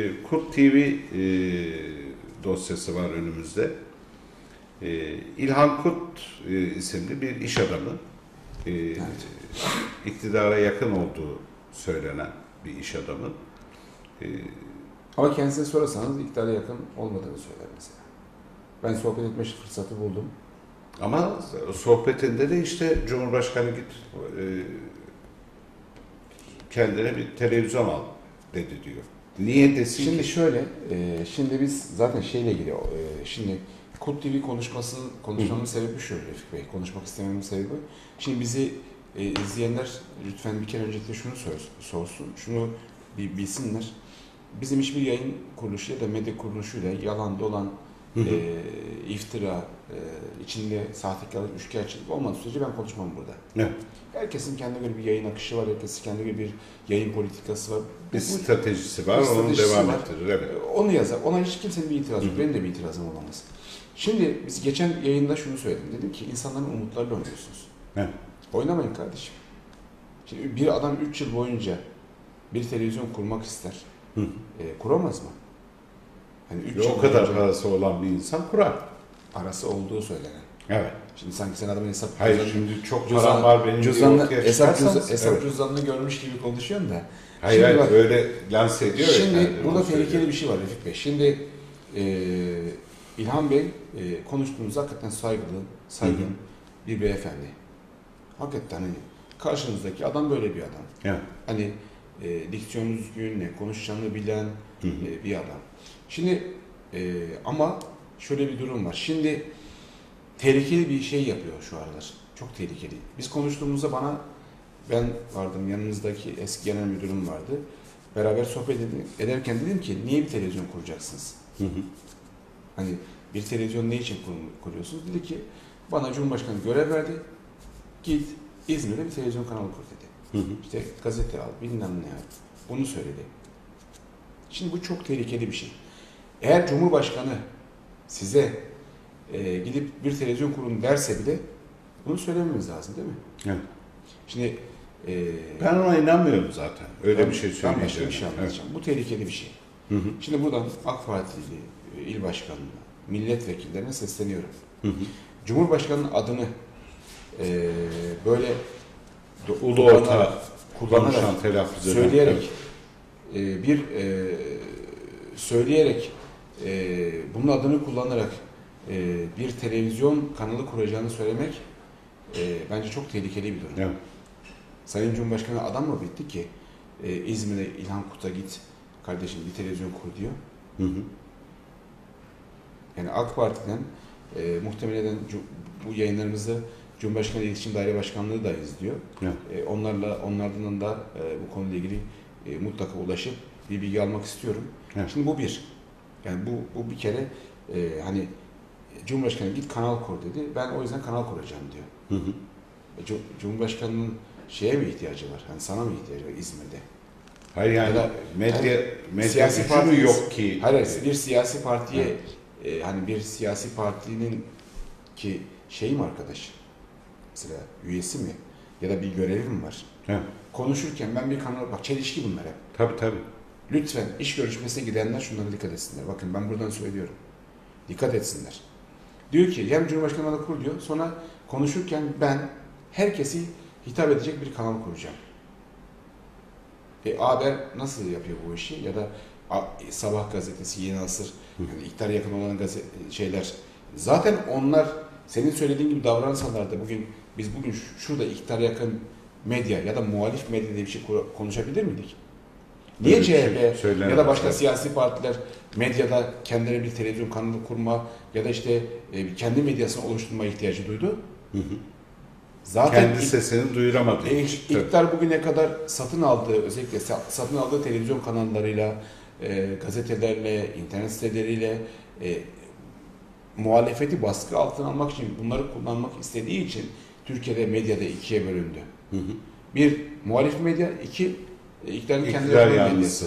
E, Kurt TV e, dosyası var önümüzde. E, İlhan Kurt e, isimli bir iş adamı. E, iktidara yakın olduğu söylenen bir iş adamı. E, Ama kendisine sorarsanız iktidara yakın olmadığını söyler mesela. Ben sohbet etme fırsatı buldum. ama sohbetinde de işte Cumhurbaşkanı git e, kendine bir televizyon al dedi diyor. Niye desin Şimdi ki? şöyle, e, şimdi biz zaten şeyle ilgili, e, şimdi Kurt TV konuşması, konuşmamın sebebi şu Refik Bey, konuşmak istememin sebebi. Şimdi bizi e, izleyenler lütfen bir kere öncelikle şunu sor- sorsun, şunu bir bilsinler. Bizim hiçbir yayın kuruluşu ya da medya kuruluşuyla yalan dolan, Hı hı. e, iftira, e, içinde sahtekarlık, üçkağıtçılık olmadığı sürece ben konuşmam burada. Evet. Herkesin kendine göre bir yayın akışı var, herkesin kendine göre bir yayın politikası var. Bir bu- stratejisi var, Bir onu stratejisi devam var. ettirir. Evet. onu yazar. Ona hiç kimsenin bir itirazı yok. Benim de bir itirazım olamaz. Şimdi biz geçen yayında şunu söyledim. Dedim ki insanların umutlarıyla oynuyorsunuz. Evet. Oynamayın kardeşim. Şimdi bir adam 3 yıl boyunca bir televizyon kurmak ister. Hı. E, kuramaz mı? Hani 3 Ve yıl o kadar boyunca parası olan bir insan kurar. parası olduğu söylenen. Evet. Şimdi sanki sen adamın hesap Hayır cüzdanını- şimdi çok cüzdan- param var benim diye cüzdanını, ortaya hesap, cüzdan, hesap evet. cüzdanını görmüş gibi konuşuyorsun da. Hayır Şimdi hayır bak- öyle lanse ediyor Şimdi kendini, burada tehlikeli söylüyor. bir şey var Refik Bey. Şimdi e, İlhan Bey e, konuştuğunuz hakikaten saygılı, saygın Hı hı. bir beyefendi. Hakikaten hani karşınızdaki adam böyle bir adam. Evet. Hani e, diksiyonu düzgün, ne konuşacağını bilen Hı hı. e, bir adam. Şimdi e, ama şöyle bir durum var. Şimdi tehlikeli bir şey yapıyor şu aralar. Çok tehlikeli. Biz konuştuğumuzda bana ben vardım yanınızdaki eski genel müdürüm vardı. Beraber sohbet ed- ederken dedim ki niye bir televizyon kuracaksınız? Hı hı. Hani bir televizyon ne için kur- kuruyorsunuz? Dedi ki bana Cumhurbaşkanı görev verdi. Git İzmir'de bir televizyon kanalı kur dedi. Hı hı. İşte gazete al, bilmem ne al. Bunu söyledi. Şimdi bu çok tehlikeli bir şey. Eğer Cumhurbaşkanı size e, gidip bir televizyon kurun derse bile bunu söylememiz lazım değil mi? Evet. Şimdi e, Ben ona inanmıyorum zaten. Öyle ben- bir şey Ben söyleyeceğim. başka bir şey anlatacağım. Bu tehlikeli bir şey. Hı hı. Şimdi buradan AK Partili e, il başkanına, milletvekillerine sesleniyorum. Hı hı. Cumhurbaşkanının adını e, böyle Ulu orta kullanarak konuşan telaffuz eden. söyleyerek e, bir e, söyleyerek e, bunun adını kullanarak e, bir televizyon kanalı kuracağını söylemek e, bence çok tehlikeli bir durum. Evet. Sayın Cumhurbaşkanı adam mı bitti ki e, İzmir'e İlhan Kut'a git kardeşim bir televizyon kur diyor. Hı hı. Yani AK Parti'den e, muhtemelen bu yayınlarımızda Cumhurbaşkanı İletişim Daire Başkanlığı da izliyor. Evet. E, onlarla onlardan da e, bu konuyla ilgili e, mutlaka ulaşıp bir bilgi almak istiyorum. Evet. Şimdi bu bir. Yani bu bu bir kere e, hani Cumhurbaşkanı git kanal kur dedi. Ben o yüzden kanal kuracağım diyor. Hı hı. Cu- Cumhurbaşkanının şeye mi ihtiyacı var? Hani sana mı ihtiyacı var İzmir'de? Hayır yani Ya da- medya, medya siyasi parti- yok ki? Hayır, hayır, bir siyasi partiye e, hani bir siyasi partinin ki şey mi arkadaş? Mesela üyesi mi? Ya da bir görevi mi var? Evet. Konuşurken ben bir kanal bak çelişki bunlar hep. Tabii tabii. Lütfen iş görüşmesine gidenler şunlara dikkat etsinler. Bakın ben buradan söylüyorum. Dikkat etsinler. Diyor ki hem Cumhurbaşkanı da kur diyor. Sonra konuşurken ben herkesi hitap edecek bir kanal kuracağım. E, Haber nasıl yapıyor bu işi? Ya da A- Sabah gazetesi, Yeni Asır, yani iktidara yakın olan gazete, şeyler. Zaten onlar senin söylediğin gibi davransalar da bugün biz bugün şurada iktidara yakın medya ya da muhalif medya diye bir şey konuşabilir miydik? Niye Böyle şey CHP söylenemez. ya da başka Evet. siyasi partiler medyada kendilerine bir televizyon kanalı kurma ya da işte e, kendi medyasını oluşturma ihtiyacı duydu? Hı hı. Zaten Kendi sesini duyuramadı. e, iktidar bugüne kadar satın aldığı özellikle sa- satın aldığı televizyon kanallarıyla, e, gazetelerle, internet siteleriyle e, muhalefeti baskı altına almak için bunları kullanmak istediği için Türkiye'de medyada ikiye bölündü. Hı hı. Bir muhalif medya, iki e, iktidarın kendi medyası.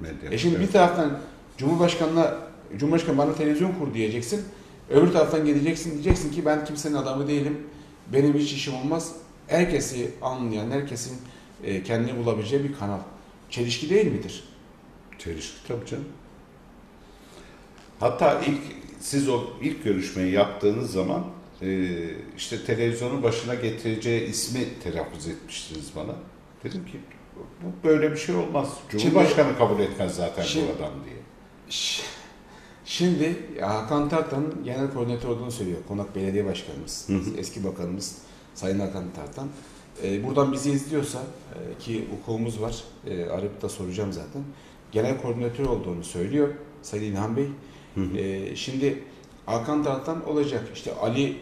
medya. E şimdi Evet. bir taraftan Cumhurbaşkanı'na Cumhurbaşkanı bana televizyon kur diyeceksin. Öbür taraftan geleceksin diyeceksin ki ben kimsenin adamı değilim. Benim hiç işim olmaz. Herkesi anlayan, herkesin e, kendini bulabileceği bir kanal. Çelişki değil midir? Çelişki tabii canım. Hatta ilk siz o ilk görüşmeyi yaptığınız zaman e, işte televizyonun başına getireceği ismi telaffuz etmiştiniz bana. Dedim ki bu böyle bir şey olmaz. Cumhurbaşkanı kabul etmez zaten Şimdi- bu adam diye. Şimdi Hakan Tartan'ın genel koordinatör olduğunu söylüyor. Konak Belediye Başkanımız, Hı hı. eski bakanımız Sayın Hakan Tartan. Ee, buradan bizi izliyorsa e, ki hukukumuz var, e, arayıp da soracağım zaten. Genel koordinatör olduğunu söylüyor Sayın İlhan Bey. Hı hı. Ee, şimdi Hakan Tartan olacak. İşte Ali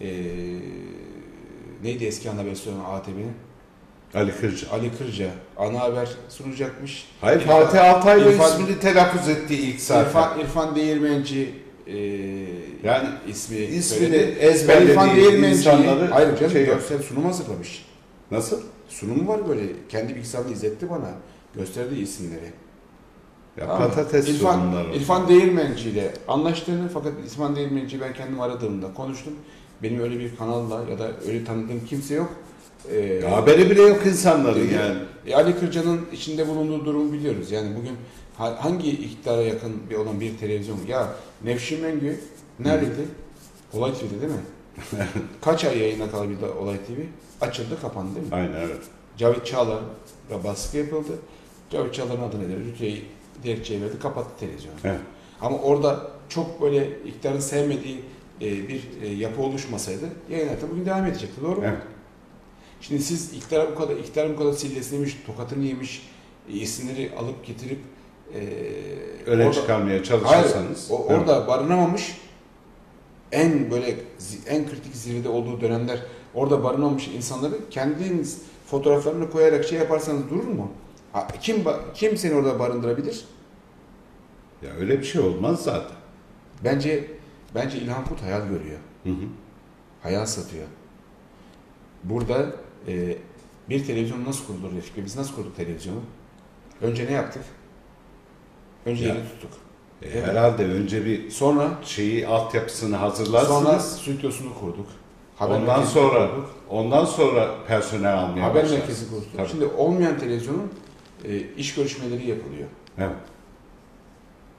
e, neydi eski ana haber sunan ATV'nin? Ali Kırca. Ali Kırca ana haber sunacakmış. Hayır İrfan- Fatih Altaylı İrfan- ismini telaffuz etti ilk zaten. İrfan, İrfan Değirmenci e, Yani ismi ismini ezberlediği İrfan Değirmenci'yi, hayır canım şey görsel sunum hazırlamış. Nasıl? Sunumu var böyle kendi bilgisayarında izletti bana. Gösterdi isimleri. Ya Tamam patates İrfan, sorunları. İrfan Değirmenci ile anlaştığını fakat İrfan Değirmenci ben kendim aradığımda konuştum. Benim öyle bir kanalla ya da öyle tanıdığım kimse yok. Ee, haberi bile yok insanların mi? yani. E, Ali Kırca'nın içinde bulunduğu durumu biliyoruz. Yani bugün ha- hangi iktidara yakın bir olan bir televizyon ya Nevşin Mengü neredeydi? Olay TV'de değil mi? Kaç ay yayına kalabildi Olay TV? Açıldı, kapandı değil mi? Aynen öyle. Cavit Çağlar'a baskı yapıldı. Cavit Çağlar'ın adı nedir? Rütü'ye dilekçeyi verdi, kapattı televizyonu. Evet. Ama orada çok böyle iktidarın sevmediği e, bir e, yapı oluşmasaydı yayın hayatı bugün devam edecekti. Doğru mu? Evet. Şimdi siz iktidara bu kadar, iktidarın bu kadar silleslemiş, tokatını yemiş, e, isimleri alıp getirip e, Öne orada- çıkarmaya Hayır, çalışırsanız. o, Evet. orada barınamamış, en böyle en kritik zirvede olduğu dönemler orada barınamamış insanları kendiniz fotoğraflarını koyarak şey yaparsanız durur mu? Ha, Kim kim seni orada barındırabilir? Ya öyle bir şey olmaz zaten. Bence bence İlhan Kut hayal görüyor. Hı hı. hayal satıyor. Burada e, bir televizyon nasıl kurulur Refik? Biz nasıl kurduk televizyonu? Önce ne yaptık? Önce Ya. yeri tuttuk. E, Evet. Herhalde önce bir Sonra şeyi altyapısını sonra hazırlarsınız. stüdyosunu kurduk. ondan merkezini sonra kurduk. ondan sonra personel almaya haber başlarsınız. merkezi kurduk. Tabii. Şimdi olmayan televizyonun e, iş görüşmeleri yapılıyor. Evet.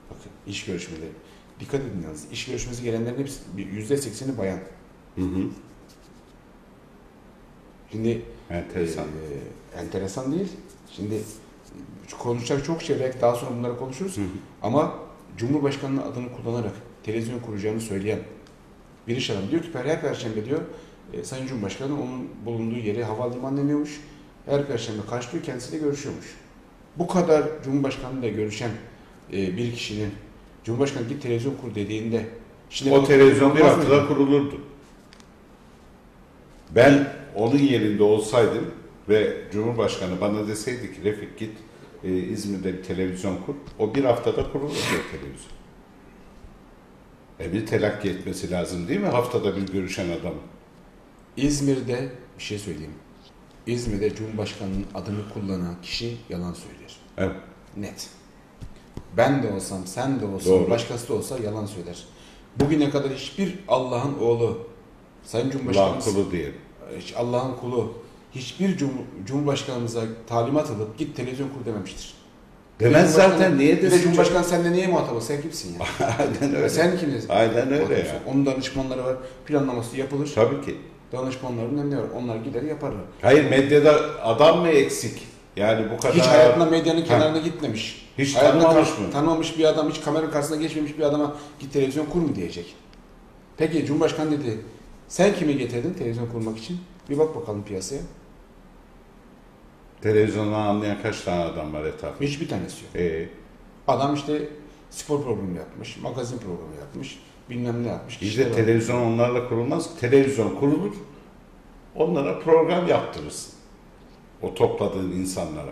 Bakın iş görüşmeleri. Dikkat edin yalnız. İş görüşmesi gelenlerin hepsi yüzde sekseni bayan. Hı hı. Şimdi Enteresan. Ee, enteresan değil. Şimdi konuşacak çok şey belki daha sonra bunları konuşuruz. Hı hı. Ama Cumhurbaşkanı'nın adını kullanarak televizyon kuracağını söyleyen bir iş adamı diyor ki her perşembe diyor e, Sayın Cumhurbaşkanı onun bulunduğu yeri havalimanı deniyormuş. Her perşembe karşılıyor kendisiyle görüşüyormuş. Bu kadar Cumhurbaşkanı'yla görüşen e, bir kişinin Cumhurbaşkanı git televizyon kur dediğinde şimdi O televizyon bir haftada kurulurdu. Ben onun yerinde olsaydım ve Cumhurbaşkanı bana deseydi ki Refik git e, İzmir'de bir televizyon kur. O bir haftada kurulurdu o televizyon. E bir telakki etmesi lazım değil mi haftada bir görüşen adam? İzmir'de bir şey söyleyeyim. İzmir'de Cumhurbaşkanı'nın adını kullanan kişi yalan söylüyor. Evet. Net. Ben de olsam, sen de olsan, Doğru. başkası da olsa yalan söyler. Bugüne kadar hiçbir Allah'ın oğlu, Sayın Cumhurbaşkanımız, kulu diyelim. hiç Allah'ın kulu, hiçbir cum- Cumhurbaşkanımıza talimat alıp git televizyon kur dememiştir. Demez zaten niye desin? Cumhurbaşkanı sen niye muhatap ol? Sen kimsin ya? Aynen öyle. Sen kimiz? Aynen öyle ya. Onun danışmanları var. Planlaması yapılır. Tabii ki. Danışmanların önüne var. Onlar gider yaparlar. Hayır medyada adam mı eksik? Yani bu kadar... Hiç hayatında medyanın kenarına gitmemiş. Hiç Hayatında tanımamış mı? Tanımamış bir adam, hiç kamera karşısına geçmemiş bir adama git televizyon kur mu diyecek. Peki Cumhurbaşkanı dedi, sen kimi getirdin televizyon kurmak için? Bir bak bakalım piyasaya. Televizyondan anlayan kaç tane adam var etrafında? Hiçbir tanesi yok. Ee, Adam işte spor programı yapmış, magazin programı yapmış, bilmem ne yapmış. İşte var. televizyon onlarla kurulmaz. Televizyon kurulur. Onlara program yaptırırsın. O topladığın insanlara.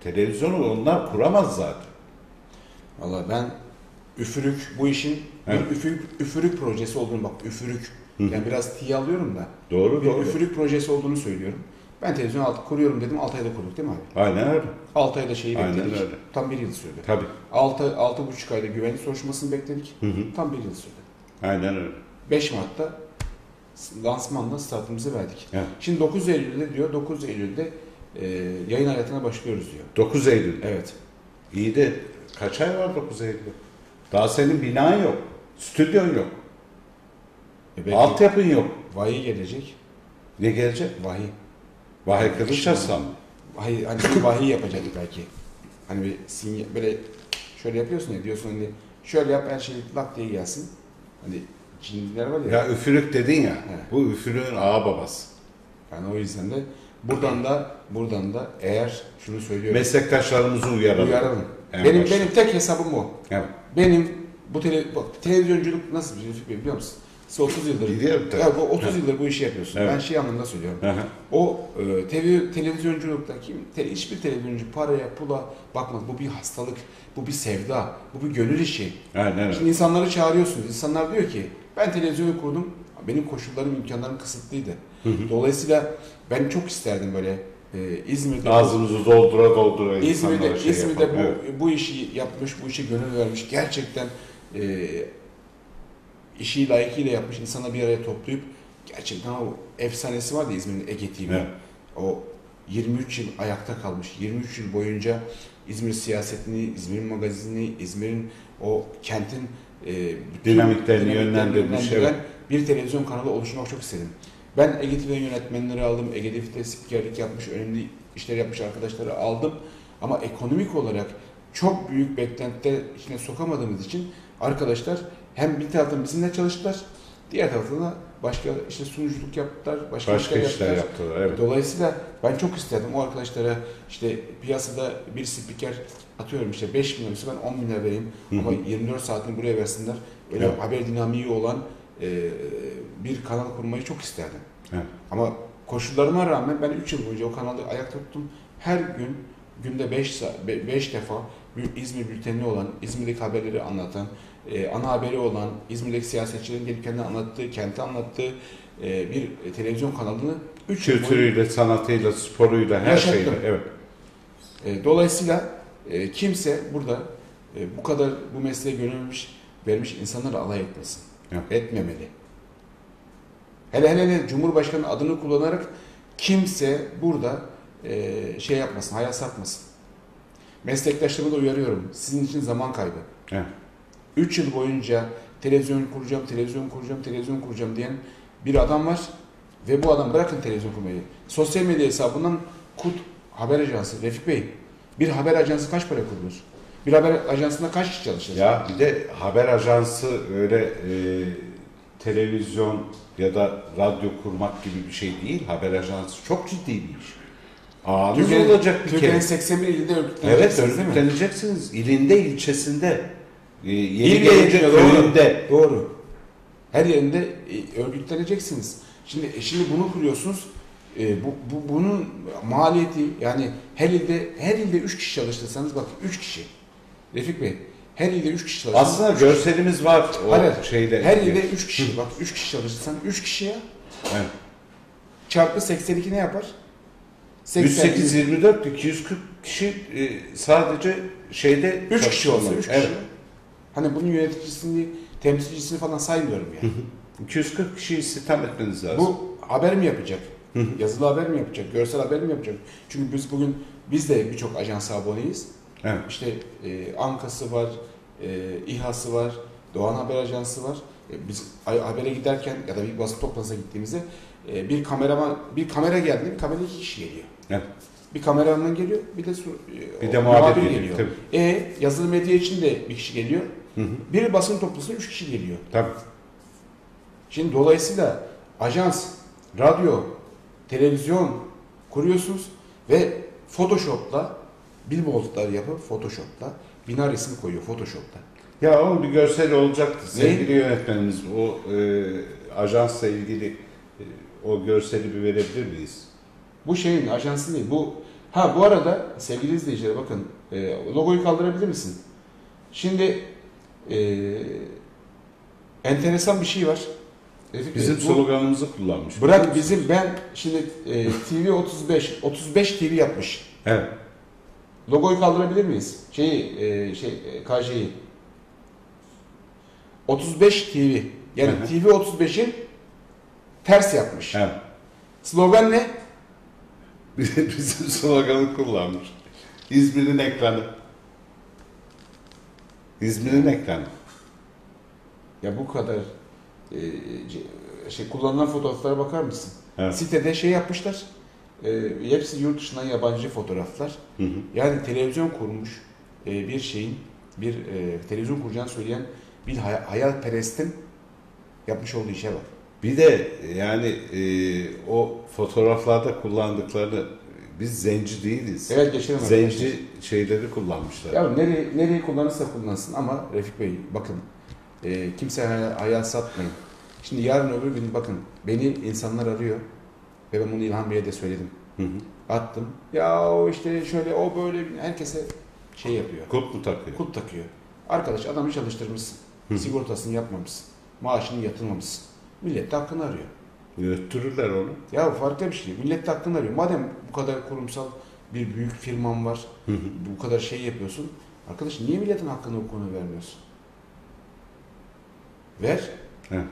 Televizyonu onlar kuramaz zaten. Valla ben üfürük bu işin Evet. bir üfürük, üfürük projesi olduğunu bak üfürük. Hı. Yani biraz tiye alıyorum da. Doğru Bir doğru. üfürük projesi olduğunu söylüyorum. Ben televizyon alt kuruyorum dedim 6 ayda kurduk değil mi abi? Aynen öyle. 6 ayda şeyi Aynen bekledik. öyle. Tam bir yıl sürdü. Tabii. 6 altı buçuk ayda güvenlik soruşturmasını bekledik. Hı hı. Tam bir yıl sürdü. Aynen öyle. 5 Mart'ta lansmanla startımızı verdik. Evet. Şimdi 9 Eylül'de diyor 9 Eylül'de e, yayın hayatına başlıyoruz diyor. 9 Eylül. Evet. İyi de kaç ay var 9 Eylül'de? Daha senin binan yok. Stüdyon yok. E belki Altyapın yok. vahiy gelecek. Ne gelecek? Vahiy. Vahiy Kılıçarslan mı? Vahiy, hani bir vahiy yapacak belki. Hani bir sinyal, böyle şöyle yapıyorsun ya diyorsun hani şöyle yap her şey lak diye gelsin. Hani Çinliler var ya. Ya üfürük dedin ya. Evet. Bu üfürüğün ağa babası. Yani o yüzden de buradan da buradan da eğer şunu söylüyorum. Meslektaşlarımızı uyaralım. Uyaralım. En benim başta. benim tek hesabım o. Evet. Benim bu tele, bak, televizyonculuk nasıl bir şey biliyor musun? Siz 30 yıldır Biliyorum tabii. ya, bu 30 yıldır bu işi yapıyorsun. Evet. Ben şey anlamında söylüyorum. O e, TV, televizyonculukta kim te, hiçbir televizyoncu paraya pula bakmaz. Bu bir hastalık, bu bir sevda, bu bir gönül işi. Aynen öyle. Şimdi insanları çağırıyorsunuz. İnsanlar diyor ki ben televizyonu kurdum. Benim koşullarım, imkanlarım kısıtlıydı. Dolayısıyla ben çok isterdim böyle e, İzmir'de Ağzımızı doldura doldura İzmir'de, şey İzmir'de yapalım. bu, Evet. bu işi yapmış, bu işe gönül vermiş, gerçekten e, işi layıkıyla yapmış insanı bir araya toplayıp gerçekten o efsanesi var ya İzmir'in Ege TV. Evet. O 23 yıl ayakta kalmış. 23 yıl boyunca İzmir siyasetini, İzmir'in magazinini, İzmir'in o kentin e, Dinamiklerini yönlendirmiş, evet. bir televizyon kanalı oluşturmak çok istedim. Ben Ege TV'den yönetmenleri aldım. Ege TV'de spikerlik yapmış, önemli işler yapmış arkadaşları aldım. Ama ekonomik olarak çok büyük beklentiler içine sokamadığımız için arkadaşlar hem bir taraftan bizimle çalıştılar, diğer taraftan da başka işte sunuculuk yaptılar, başka, Başka işler işler yaptılar. yaptılar. Evet. Dolayısıyla ben çok isterdim o arkadaşlara işte piyasada bir spiker atıyorum işte 5 milyon ise ben 10 bin lira vereyim Hı hı. ama 24 saatini buraya versinler. Öyle Evet. haber dinamiği olan e, bir kanal kurmayı çok isterdim. Evet. Ama koşullarıma rağmen ben 3 yıl boyunca o kanalı ayakta tuttum. Her gün günde 5 5 defa bir İzmir bülteni olan, İzmir'deki haberleri anlatan, e, ana haberi olan, İzmir'deki siyasetçilerin gelip kendini anlattığı, kenti anlattığı e, bir televizyon kanalını 3 yıl boyunca Kültürüyle, sanatıyla, sporuyla, her Yaşattım. şeyle. Evet. E, dolayısıyla e, kimse burada e, bu kadar bu mesleğe gönülmüş, vermiş insanları alay etmesin. Evet. Etmemeli. Hele hele hele Cumhurbaşkanı adını kullanarak kimse burada e, şey yapmasın, hayal satmasın. Meslektaşlarımı da uyarıyorum. Sizin için zaman kaybı. Evet. 3 yıl boyunca televizyon kuracağım, televizyon kuracağım, televizyon kuracağım diyen bir adam var. Ve bu adam bırakın televizyon kurmayı. Sosyal medya hesabından Kut Haber Ajansı, Refik Bey. Bir haber ajansı kaç para kurulur? Bir haber ajansında kaç kişi çalışır? Ya bir de haber ajansı öyle e, televizyon ya da radyo kurmak gibi bir şey değil. Haber ajansı çok ciddi bir iş. Ağınız Türkiye'nin, olacak bir Türkiye'nin kere. 81 ilinde Evet örgütleneceksiniz mi? örgütleneceksiniz. İlinde, ilçesinde, e, yeni gelecek yönetimi, doğru. Her yerinde e, örgütleneceksiniz. Şimdi e, şimdi bunu kuruyorsunuz. E, bu, bu bunun maliyeti yani her ilde her ilde 3 kişi çalıştırsanız bak 3 kişi. Refik Bey her ilde 3 kişi çalıştırsanız Aslında görselimiz var o Hayır, şeyde. her ilde 3 kişi bak 3 kişi çalıştırsan 3 kişiye Evet. çarpı 82 ne yapar? 108 24 240 kişi e, sadece şeyde 3 kişi olsa 3 kişi. Evet. Hani bunun yöneticisini, temsilcisini falan saymıyorum yani. 240 kişi istihdam etmeniz lazım. Bu haber mi yapacak? Yazılı haber mi yapacak? Görsel haber mi yapacak? Çünkü biz bugün biz de birçok ajansa aboneyiz. Evet. İşte e, Anka'sı var, e, İHA'sı var, Doğan Haber Ajansı var. E, biz habere giderken ya da bir basın toplantısına gittiğimizde e, bir kameraman bir kamera geldi, bir kamera iki kişi geliyor. Evet. Bir kameraman geliyor, bir de su, e, Bir o de muhabir geliyor. Tabii. E yazılı medya için de bir kişi geliyor. Hı hı. Bir basın toplantısına üç kişi geliyor. Tabii. Şimdi dolayısıyla ajans, radyo, televizyon kuruyorsunuz ve Photoshop'la billboardlar yapıp Photoshop'la bina resmi koyuyor Photoshop'ta. Ya onun bir görsel olacaktı. Ne? Sevgili yönetmenimiz o e, ajansla ilgili e, o görseli bir verebilir miyiz? Bu şeyin ajansı değil. Bu ha bu arada sevgili izleyiciler bakın e, logoyu kaldırabilir misin? Şimdi e, enteresan bir şey var. Refik Bey, Bizim bu- sloganımızı kullanmış. Bırak bizim ben şimdi e, TV 35 35 TV yapmış. Evet. Logoyu kaldırabilir miyiz? Şeyi e, şey e, KJ'yi. 35 TV. Yani hı. TV 35'in ters yapmış. evet. Slogan ne? Bizim sloganı kullanmış. İzmir'in ekranı. İzmir'in ekranı. Ya bu kadar e, şey kullanılan fotoğraflara bakar mısın? Evet. Sitede şey yapmışlar. E, hepsi yurt dışından yabancı fotoğraflar. Hı hı. Yani televizyon kurmuş e, bir şeyin, bir e, televizyon kuracağını söyleyen bir hay- hayalperestin yapmış olduğu işe bak. Bir de yani e, o fotoğraflarda kullandıklarını biz zenci değiliz. Evet arkadaşlar. Zenci şeyleri kullanmışlar. Ya nereye, nereyi kullanırsa kullansın ama Refik Bey bakın e, hayal, hayal satmayın. Şimdi yarın öbür gün bakın beni insanlar arıyor ve ben bunu İlhan Bey'e de söyledim. Hı hı. Attım. Ya o işte şöyle o böyle herkese şey yapıyor. Kut mu takıyor? Kut takıyor. Arkadaş adamı çalıştırmışsın. Hı. Sigortasını yapmamışsın. Maaşını yatırmamışsın. Millet de hakkını arıyor. Götürürler onu. Ya farklı bir şey. Millet de hakkını arıyor. Madem bu kadar kurumsal bir büyük firman var, Hı hı. bu kadar şey yapıyorsun. Arkadaş niye milletin hakkını hukukunu vermiyorsun? Ver. Evet.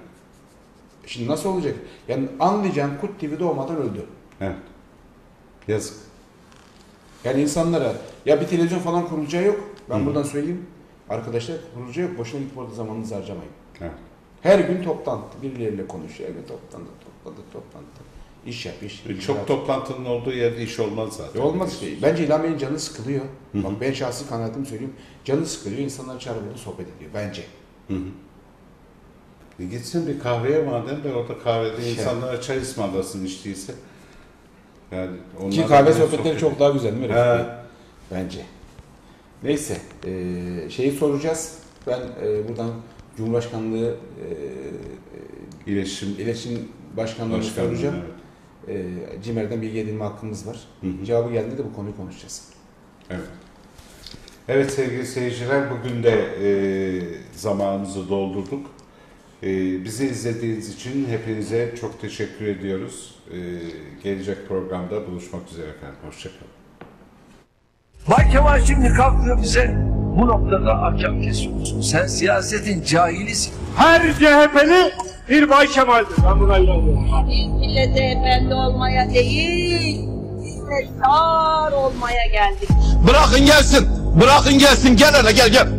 Şimdi nasıl olacak? Yani anlayacağım Kut TV doğmadan öldü. Evet. Yazık. Yani insanlara ya bir televizyon falan kurulacağı yok. Ben Hı. buradan söyleyeyim. Arkadaşlar kurulacağı yok. Boşuna gidip orada zamanınızı harcamayın. Evet. Her gün toplantı. Birileriyle konuşuyor. Her gün toplantı, toplantı, toplantı. İş yap, iş. E, Çok toplantının olduğu yerde iş olmaz zaten. E olmaz işte. Bence İlhan Bey'in canı sıkılıyor. Hı hı. Bak ben şahsi kanaatimi söyleyeyim. Canı sıkılıyor. İnsanlar çağırıp burada sohbet ediyor. Bence. Hı. E gitsin bir kahveye madem de orada kahvede Şey. insanlara çay ısmarlasın içtiyse. Yani Ki kahve sohbetleri sohbet çok daha güzel değil mi? He. Bence. Neyse. eee, şeyi soracağız. Ben eee, buradan Cumhurbaşkanlığı eee İletişim İletişim Başkanlığı'na Başkanlığı, soracağım. evet. Eee CİMER'den bilgi edinme hakkımız var. Hı hı. Cevabı geldiğinde de bu konuyu konuşacağız. Evet. Evet sevgili seyirciler bugün de e, zamanımızı doldurduk. E, bizi izlediğiniz için hepinize çok teşekkür ediyoruz. E, gelecek programda buluşmak üzere efendim. Hoşçakalın. Bay Kemal şimdi kalkıyor bize bu noktada ahkam kesiyorsun. Sen siyasetin cahilisin. Her CHP'li bir Bay Kemal'dir. Ben buna inanıyorum. Millete efendi olmaya değil, hizmetkar olmaya geldik. Bırakın gelsin. Bırakın gelsin. Gel hele gel gel.